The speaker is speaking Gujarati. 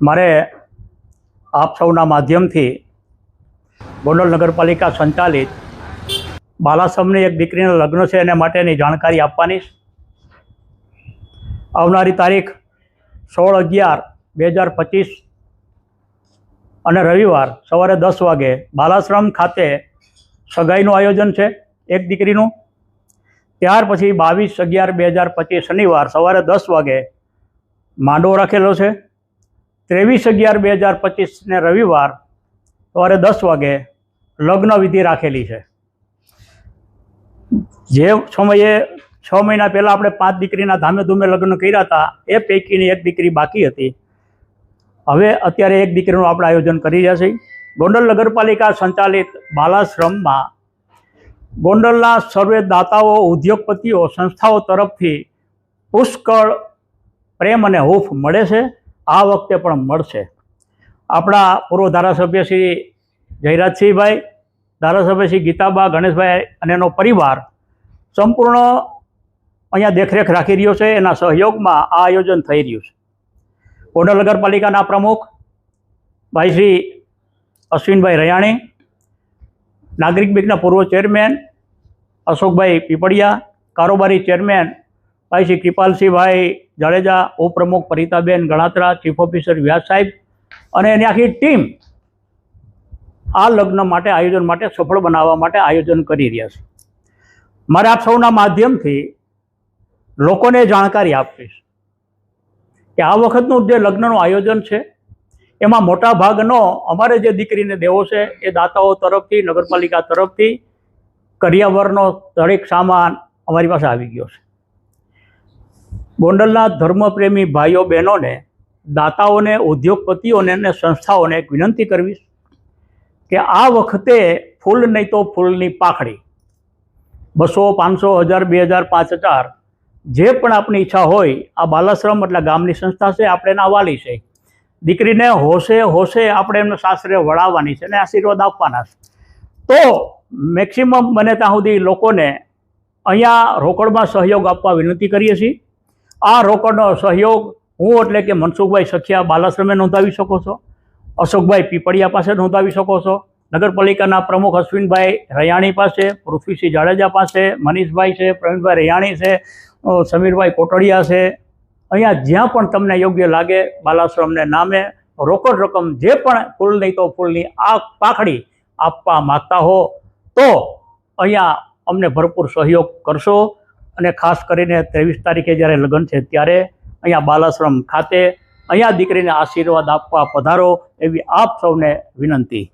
મારે આપ સૌના માધ્યમથી ગોંડલ નગરપાલિકા સંચાલિત બાલાશ્રમની એક દીકરીના લગ્ન છે એને માટેની જાણકારી આપવાની આવનારી તારીખ સોળ અગિયાર બે હજાર પચીસ અને રવિવાર સવારે દસ વાગે બાલાશ્રમ ખાતે સગાઈનું આયોજન છે એક દીકરીનું. ત્યાર પછી બાવીસ અગિયાર બે હજાર પચીસ શનિવાર સવારે દસ વાગે માંડવો રાખેલો છે. ત્રેવીસ અગિયાર બે હજાર પચીસને રવિવાર સવારે દસ વાગે લગ્ન વિધિ રાખેલી છે. જે સમયે છ મહિના પહેલાં આપણે પાંચ દીકરીના ધામે ધૂમે લગ્ન કર્યા હતા, એ પૈકીની એક દીકરી બાકી હતી. હવે અત્યારે એક દીકરીનું આપણે આયોજન કરી રહ્યા છીએ. ગોંડલ નગરપાલિકા સંચાલિત બાલાશ્રમમાં ગોંડલના સર્વે દાતાઓ, ઉદ્યોગપતિઓ, સંસ્થાઓ તરફથી પુષ્કળ પ્રેમ અને હૂફ મળે છે. આ વખતે પણ મળશે. આપણા પૂર્વ ધારાસભ્ય શ્રી જયરાજસિંહભાઈ, ધારાસભ્ય શ્રી ગીતાબા ગણેશભાઈ અને એનો પરિવાર સંપૂર્ણ અહીંયા દેખરેખ રાખી રહ્યો છે. એના સહયોગમાં આ આયોજન થઈ રહ્યું છે. ગોંડલ નગરપાલિકાના પ્રમુખ ભાઈ શ્રી અશ્વિનભાઈ રયાણી, નાગરિક બેંકના પૂર્વ ચેરમેન અશોકભાઈ પીપળિયા, કારોબારી ચેરમેન ભાઈ શ્રી કૃપાલસિંહભાઈ જાડેજા, ઉપપ્રમુખ પરિતાબેન ગણાત્રા ચીફ ઓફિસર વ્યાસ સાહેબ અને એની આખી ટીમ આ લગ્ન માટે, આયોજન માટે સફળ બનાવવા માટે આયોજન કરી રહ્યા છે. મારે આપ સૌના માધ્યમથી લોકોને જાણકારી આપીશ કે આ વખતનું જે લગ્નનું આયોજન છે, એમાં મોટા ભાગનો અમારે જે દીકરીને દેવો છે, એ દાતાઓ તરફથી, નગરપાલિકા તરફથી, કરિયાવરનો દરેક સામાન અમારી પાસે આવી ગયો છે. ગોંડલના ધર્મપ્રેમી ભાઈઓ બહેનોને, દાતાઓને, ઉદ્યોગપતિઓને અને સંસ્થાઓને એક વિનંતી કરવી કે આ વખતે ફૂલ નહીં તો ફૂલની પાખડી. બસો, પાંચસો, હજાર, બે હજાર, પાંચ હજાર, જે પણ આપની ઈચ્છા હોય, આ બાલાશ્રમ એટલે ગામની સંસ્થા છે, આપણે એના વાલી છે. દીકરીને હોશે હોશે આપણે એમને સાસરે વળાવવાની છે અને આશીર્વાદ આપવાના છે. તો મેક્સિમમ બને ત્યાં સુધી લોકોને અહીંયા રોકડમાં સહયોગ આપવા વિનંતી કરીએ છીએ. આ રોકડનો સહયોગ હું એટલે કે મનસુખભાઈ સખિયા બાલાશ્રમે નોંધાવી શકો છો, અશોકભાઈ પીપળિયા પાસે નોંધાવી શકો છો, નગરપાલિકાના પ્રમુખ અશ્વિનભાઈ રૈયાણી પાસે, પૃથ્વીસિંહ જાડેજા પાસે, મનીષભાઈ છે, પ્રવીણભાઈ રયાણી છે સમીરભાઈ કોટડિયા છે. અહીંયા જ્યાં પણ તમને યોગ્ય લાગે બાલાશ્રમને નામે રોકડ રકમ જે પણ ફૂલ નહીં તો ફૂલની આ પાખડી આપવા માગતા હો, તો અહીંયા અમને ભરપૂર સહયોગ કરશો. અને ખાસ કરીને ત્રેવીસ તારીખે જ્યારે લગ્ન છે ત્યારે અહીંયા બાલાશ્રમ ખાતે અહીંયા દીકરીને આશીર્વાદ આપવા પધારો એવી આપ સૌને વિનંતી.